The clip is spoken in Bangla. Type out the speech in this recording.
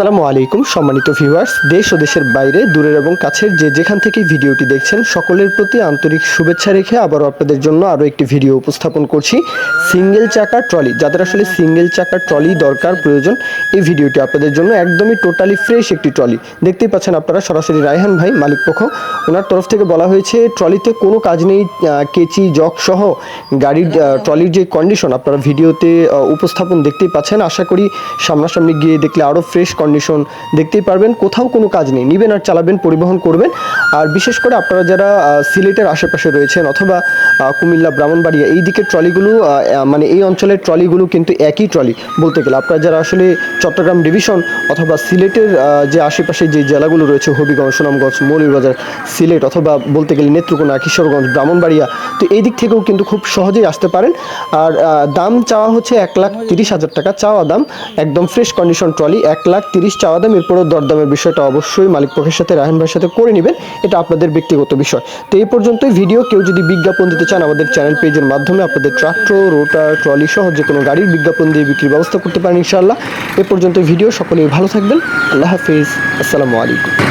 আসসালামু আলাইকুম, সম্মানিত ভিউয়ার্স দেশ ও দেশের বাইরে, দূরের এবং কাছের যে যেখান থেকে ভিডিওটি দেখছেন, সকলের প্রতি আন্তরিক শুভেচ্ছা রেখে আবারও আপনাদের জন্য আরও একটি ভিডিও উপস্থাপন করছি সিঙ্গেল চাকার ট্রলি যাদের আসলে সিঙ্গেল চাকার ট্রলি দরকার, প্রয়োজন, এই ভিডিওটি আপনাদের জন্য একদমই টোটালি ফ্রেশ একটি ট্রলি দেখতেই পাচ্ছেন আপনারা সরাসরি রায়হান ভাই, মালিক পক্ষ। ওনার তরফ থেকে বলা হয়েছে ট্রলিতে কোনো কাজ নেই কেচি জক সহ গাড়ির ট্রলির যে কন্ডিশন আপনারা ভিডিওতে উপস্থাপন দেখতেই পাচ্ছেন। আশা করি সামনাসামনি গিয়ে দেখলে আরও ফ্রেশ কন্ডিশন দেখতেই পারবেন। কোথাও কোনো কাজ নেই। নিবেন আর চালাবেন, পরিবহন করবেন। আর বিশেষ করে আপনারা যারা সিলেটের আশেপাশে রয়েছেন অথবা কুমিল্লা, ব্রাহ্মণবাড়িয়া, এই দিকের ট্রলিগুলো মানে এই অঞ্চলের ট্রলিগুলো কিন্তু একই ট্রলি বলতে গেলে। আপনারা যারা আসলে চট্টগ্রাম ডিভিশন অথবা সিলেটের যে আশেপাশে যে জেলাগুলো রয়েছে, হবিগঞ্জ, সুনামগঞ্জ, মৌলভীবাজার, সিলেট অথবা বলতে গেলে নেত্রকোনা, কিশোরগঞ্জ, ব্রাহ্মণবাড়িয়া, তো এই দিক থেকেও কিন্তু খুব সহজেই আসতে পারেন। আর দাম চাওয়া হচ্ছে এক লাখ তিরিশ হাজার টাকা। চাওয়া দাম একদম ফ্রেশ কন্ডিশন ট্রলি, এক লাখ তিরিশ চাওয়া দাম, এরপরও দরদামের বিষয়টা অবশ্যই মালিক পক্ষের সাথে রাহেন ভাইয়ের সাথে করে নেবেন। এটা আপনাদের ব্যক্তিগত বিষয়। তো এই পর্যন্তই ভিডিও। কেউ যদি বিজ্ঞাপন দিতে চান, আমাদের চ্যানেল পেজের মাধ্যমে আপনাদের ট্রাক্টর রোটার, ট্রলি সহ যে কোনো গাড়ির বিজ্ঞাপন দিয়ে বিক্রির ব্যবস্থা করতে পারেন ইনশাআল্লাহ। এ পর্যন্ত ভিডিও। সকলেই ভালো থাকবেন। আল্লাহ হাফিজ। আসসালামু আলাইকুম।